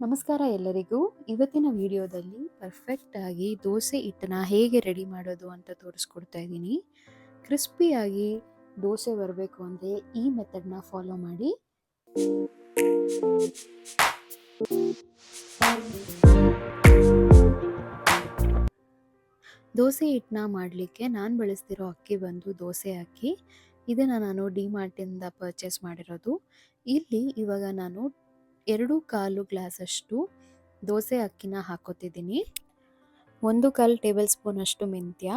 ನಮಸ್ಕಾರ ಎಲ್ಲರಿಗೂ. ಇವತ್ತಿನ ವಿಡಿಯೋದಲ್ಲಿ ಪರ್ಫೆಕ್ಟ್ ಆಗಿ ದೋಸೆ ಹಿಟ್ಟನ್ನ ಹೇಗೆ ರೆಡಿ ಮಾಡೋದು ಅಂತ ತೋರಿಸ್ಕೊಡ್ತಾ ಇದ್ದೀನಿ. ಕ್ರಿಸ್ಪಿಯಾಗಿ ದೋಸೆ ಬರಬೇಕು ಅಂದರೆ ಈ ಮೆಥಡ್ನ ಫಾಲೋ ಮಾಡಿ. ದೋಸೆ ಹಿಟ್ಟನ್ನ ಮಾಡಲಿಕ್ಕೆ ನಾನು ಬಳಸ್ತಿರೋ ಅಕ್ಕಿ ಬಂದು ದೋಸೆ ಅಕ್ಕಿ ಇದನ್ನು ನಾನು ಡಿಮಾರ್ಟಿಂದ ಪರ್ಚೇಸ್ ಮಾಡಿರೋದು. ಇಲ್ಲಿ ಇವಾಗ ನಾನು ಎರಡು ಕಾಲು ಗ್ಲಾಸಷ್ಟು ದೋಸೆ ಅಕ್ಕಿನ ಹಾಕೋತಿದ್ದೀನಿ. ಒಂದು ಕಾಲು ಟೇಬಲ್ ಸ್ಪೂನ್ ಅಷ್ಟು ಮೆಂತ್ಯ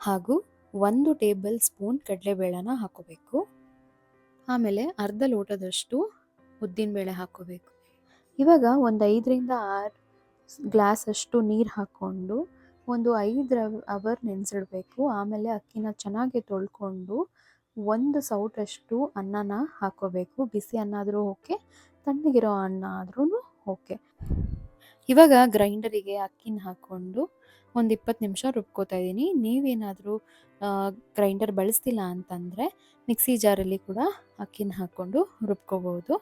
ಹಾಗೂ ಒಂದು ಟೇಬಲ್ ಸ್ಪೂನ್ ಕಡಲೆಬೇಳೆನ ಹಾಕೋಬೇಕು. ಆಮೇಲೆ ಅರ್ಧ ಲೋಟದಷ್ಟು ಉದ್ದಿನಬೇಳೆ ಹಾಕೋಬೇಕು. ಇವಾಗ ಒಂದು ಐದರಿಂದ ಆರು ಗ್ಲಾಸ್ ಅಷ್ಟು ನೀರು ಹಾಕ್ಕೊಂಡು ಒಂದು ಐದು ಅವರ್ ನೆನೆಸಿಡಬೇಕು. ಆಮೇಲೆ ಅಕ್ಕಿನ ಚೆನ್ನಾಗಿ ತೊಳ್ಕೊಂಡು ಒಂದು ಸೌಟಷ್ಟು ಅನ್ನನ ಹಾಕೋಬೇಕು. ಬಿಸಿ ಅನ್ನಾದರೂ ಓಕೆ ತಣ್ಣಗಿರೋ ಅನ್ನ ಆದ್ರೂ ಓಕೆ. ಇವಾಗ ಗ್ರೈಂಡರಿಗೆ ಅಕ್ಕಿನ ಹಾಕ್ಕೊಂಡು ಒಂದು ಇಪ್ಪತ್ತು ನಿಮಿಷ ರುಬ್ಕೋತಾ ಇದ್ದೀನಿ ನೀವೇನಾದರೂ ಗ್ರೈಂಡರ್ ಬಳಸ್ತಿಲ್ಲ ಅಂತಂದರೆ ಮಿಕ್ಸಿ ಜಾರಲ್ಲಿ ಕೂಡ ಅಕ್ಕಿನ ಹಾಕ್ಕೊಂಡು ರುಬ್ಕೋಬೋದು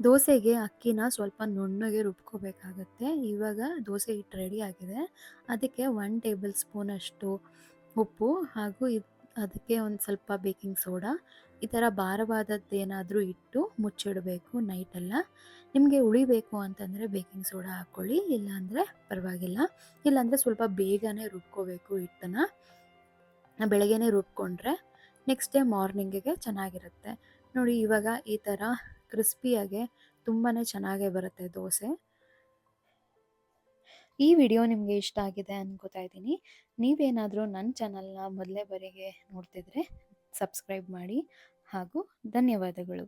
ದೋಸೆಗೆ ಅಕ್ಕಿನ ಸ್ವಲ್ಪ ನುಣ್ಣಗೆ ರುಬ್ಕೋಬೇಕಾಗತ್ತೆ. ಇವಾಗ ದೋಸೆ ಹಿಟ್ಟು ರೆಡಿ ಆಗಿದೆ. ಅದಕ್ಕೆ ಒನ್ ಟೇಬಲ್ ಸ್ಪೂನಷ್ಟು ಉಪ್ಪು ಹಾಗೂ ಅದಕ್ಕೆ ಒಂದು ಸ್ವಲ್ಪ ಬೇಕಿಂಗ್ ಸೋಡಾ. ಈ ಥರ ಭಾರವಾದದ್ದೇನಾದರೂ ಇಟ್ಟು ಮುಚ್ಚಿಡಬೇಕು ನೈಟೆಲ್ಲ. ನಿಮಗೆ ಉಳಿಬೇಕು ಅಂತಂದರೆ ಬೇಕಿಂಗ್ ಸೋಡಾ ಹಾಕ್ಕೊಳ್ಳಿ, ಇಲ್ಲಾಂದರೆ ಪರವಾಗಿಲ್ಲ. ಇಲ್ಲಾಂದರೆ ಸ್ವಲ್ಪ ಬೇಗನೆ ರುಬ್ಕೋಬೇಕು ಹಿಟ್ಟನ್ನು. ಬೆಳಗ್ಗೆನೇ ರುಬ್ಕೊಂಡ್ರೆ ನೆಕ್ಸ್ಟ್ ಡೇ ಮಾರ್ನಿಂಗಿಗೆ ಚೆನ್ನಾಗಿರುತ್ತೆ. ನೋಡಿ ಇವಾಗ ಈ ಥರ ಕ್ರಿಸ್ಪಿಯಾಗೆ ತುಂಬಾ ಚೆನ್ನಾಗೇ ಬರುತ್ತೆ ದೋಸೆ. ಈ ವಿಡಿಯೋ ನಿಮಗೆ ಇಷ್ಟ ಆಗಿದೆ ಅನ್ಕೋತಾ ಇದ್ದೀನಿ. ನೀವೇನಾದರೂ ನನ್ನ ಚಾನಲ್ನ ಮೊದಲೇ ಬರಿಗೆ ನೋಡ್ತಿದ್ರೆ, ಸಬ್ಸ್ಕ್ರೈಬ್ ಮಾಡಿ ಹಾಗೂ ಧನ್ಯವಾದಗಳು.